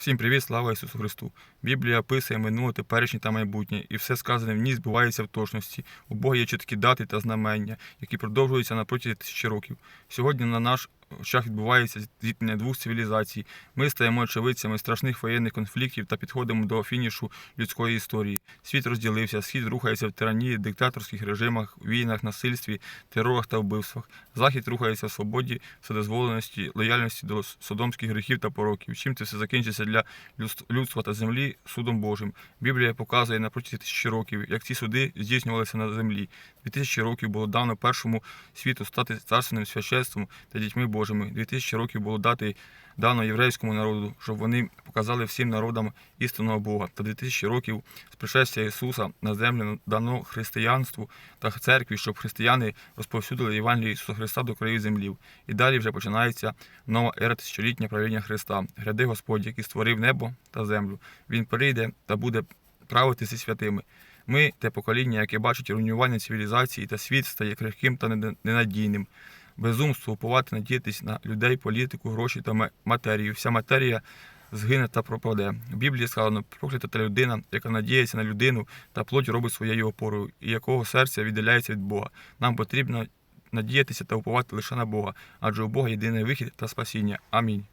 Всім привіт, слава Ісусу Христу! Біблія описує минуле, теперішнє та майбутнє, і все сказане в ній збувається в точності. У Бога є чіткі дати та знамення, які продовжуються на протязі тисячі років. Сьогодні на наш очах відбувається зіткнення двох цивілізацій. Ми стаємо очевидцями страшних воєнних конфліктів та підходимо до фінішу людської історії. Світ розділився, схід рухається в тиранії, диктаторських режимах, війнах, насильстві, терорах та вбивствах. Захід рухається в свободі, вседозволеності, лояльності до содомських гріхів та пороків. Чим це все закінчиться для людства та землі судом Божим. Біблія показує на протязі тисячі років, як ці суди здійснювалися на землі. Дві тисячі років було дано першому світу стати царственним священством та дітьми Божими. Дві тисячі років було дати дано єврейському народу, щоб вони показали всім народам істинного Бога. Та дві тисячі років з пришестя Ісуса на землю дано християнству та церкві, щоб християни розповсюдили Євангеліє Ісуса Христа до країв землів. І далі вже починається нова ера тисячолітня правління Христа. Гряди Господь, який створив небо та землю. Він прийде та буде правити зі святими. Ми те покоління, яке бачить руйнування цивілізації та світ стає крихким та ненадійним. Безумство, уповати, надіятись на людей, політику, гроші та матерію. Вся матерія згине та пропаде. В Біблії сказано, проклята та людина, яка надіється на людину та плоть робить своєю опорою, і якого серця віддаляється від Бога. Нам потрібно надіятися та уповати лише на Бога, адже у Бога єдиний вихід та спасіння. Амінь.